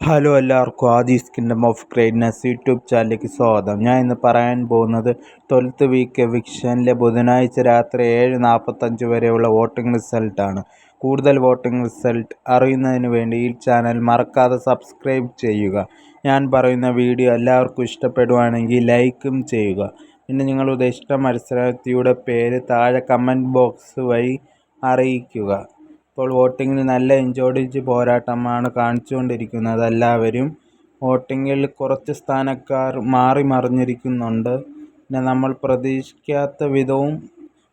Hello എല്ലാവർക്കും Aadhi's kingdom of greatness YouTube ചാനലിലേക്ക് സ്വാഗതം. ഞാൻ ഇന്ന് പറയാൻ പോകുന്നത് ട്വൽത്ത് വീക്ക് വിക്ഷനിലെ ബുധനാഴ്ച രാത്രി ഏഴ് നാൽപ്പത്തഞ്ച് വരെയുള്ള വോട്ടിംഗ് റിസൾട്ടാണ് കൂടുതൽ വോട്ടിംഗ് റിസൾട്ട് അറിയുന്നതിന് വേണ്ടി ഈ ചാനൽ മറക്കാതെ സബ്സ്ക്രൈബ് ചെയ്യുക. ഞാൻ പറയുന്ന വീഡിയോ എല്ലാവർക്കും ഇഷ്ടപ്പെടുവാണെങ്കിൽ ലൈക്കും ചെയ്യുക. പിന്നെ നിങ്ങളുടെ ഇഷ്ട മത്സരാർത്ഥിയുടെ പേര് താഴെ കമന്റ് ബോക്സ് വഴി അറിയിക്കുക. ഇപ്പോൾ വോട്ടിങ്ങിൽ നല്ല ഇഞ്ചോടിഞ്ച് പോരാട്ടമാണ് കാണിച്ചുകൊണ്ടിരിക്കുന്നത്. എല്ലാവരും വോട്ടിങ്ങിൽ കുറച്ച് സ്ഥാനക്കാർ മാറി മറിഞ്ഞിരിക്കുന്നുണ്ട്. പിന്നെ നമ്മൾ പ്രതീക്ഷിക്കാത്ത വിധവും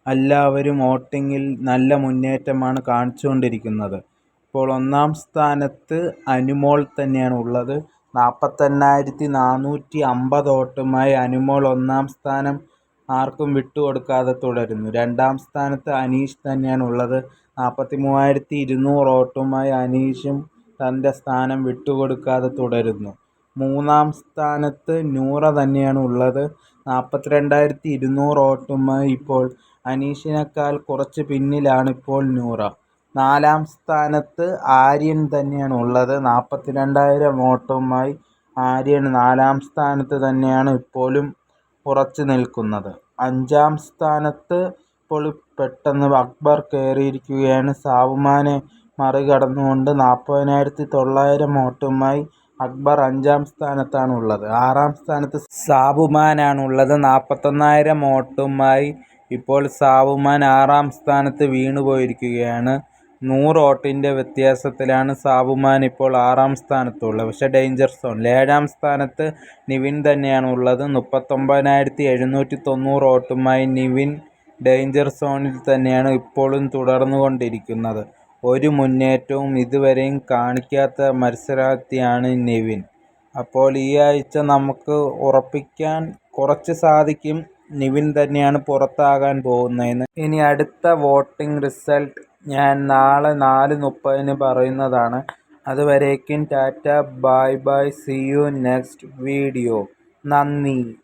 എല്ലാവരും വോട്ടിങ്ങിൽ നല്ല മുന്നേറ്റമാണ് കാണിച്ചുകൊണ്ടിരിക്കുന്നത്. ഇപ്പോൾ ഒന്നാം സ്ഥാനത്ത് അനുമോൾ തന്നെയാണ് ഉള്ളത്. നാൽപ്പത്തെണ്ണായിരത്തി നാനൂറ്റി അമ്പത് വോട്ടുമായി അനുമോൾ ഒന്നാം സ്ഥാനം ആർക്കും വിട്ടുകൊടുക്കാതെ തുടരുന്നു. രണ്ടാം സ്ഥാനത്ത് അനീഷ് തന്നെയാണ് ഉള്ളത്. നാൽപ്പത്തി മൂവായിരത്തി ഇരുന്നൂറ് വോട്ടുമായി അനീഷും തന്റെ സ്ഥാനം വിട്ടുകൊടുക്കാതെ തുടരുന്നു. മൂന്നാം സ്ഥാനത്ത് നൂറ തന്നെയാണ് ഉള്ളത്. നാൽപ്പത്തി രണ്ടായിരത്തി ഇരുന്നൂറ് വോട്ടുമായി ഇപ്പോൾ അനീഷിനേക്കാൾ കുറച്ച് പിന്നിലാണ് ഇപ്പോൾ നൂറ. നാലാം സ്ഥാനത്ത് ആര്യൻ തന്നെയാണ് ഉള്ളത്. നാൽപ്പത്തി രണ്ടായിരം വോട്ടുമായി ആര്യൻ നാലാം സ്ഥാനത്ത് തന്നെയാണ് ഇപ്പോഴും ഉറച്ചു നിൽക്കുന്നത്. അഞ്ചാം സ്ഥാനത്ത് ഇപ്പോൾ പെട്ടെന്ന് അക്ബർ കയറിയിരിക്കുകയാണ്. സാവുമാനെ മറികടന്നുകൊണ്ട് നാൽപ്പതിനായിരത്തി തൊള്ളായിരം വോട്ടുമായി അക്ബർ അഞ്ചാം സ്ഥാനത്താണ് ഉള്ളത് ആറാം സ്ഥാനത്ത് സാബുമാനാണ് ഉള്ളത് നാൽപ്പത്തൊന്നായിരം വോട്ടുമായി ഇപ്പോൾ സാവുമാൻ ആറാം സ്ഥാനത്ത് വീണു പോയിരിക്കുകയാണ് നൂറ് വോട്ടിന്റെ വ്യത്യാസത്തിലാണ് സാബുമാൻ ഇപ്പോൾ ആറാം സ്ഥാനത്തുള്ളത്. പക്ഷേ ഡേഞ്ചർ സോണിൽ ഏഴാം സ്ഥാനത്ത് നിവിൻ തന്നെയാണ് ഉള്ളത്. മുപ്പത്തൊമ്പതിനായിരത്തി എഴുന്നൂറ്റി തൊണ്ണൂറ് വോട്ടുമായി നിവിൻ ഡേഞ്ചർ സോണിൽ തന്നെയാണ് ഇപ്പോഴും തുടർന്നുകൊണ്ടിരിക്കുന്നത്. ഒരു മുന്നേറ്റവും ഇതുവരെയും കാണിക്കാത്ത മത്സരാർത്ഥിയാണ് നിവിൻ. അപ്പോൾ ഈ ആഴ്ച നമുക്ക് ഉറപ്പിക്കാൻ കുറച്ച് സാധിക്കും നിവിൻ തന്നെയാണ് പുറത്താകാൻ പോകുന്നതെന്ന്. ഇനി അടുത്ത വോട്ടിംഗ് റിസൾട്ട് ഞാൻ നാളെ നാല് മുപ്പതിന് പറയുന്നതാണ്. അതുവരേക്കും tata bye bye see you next video. നന്ദി.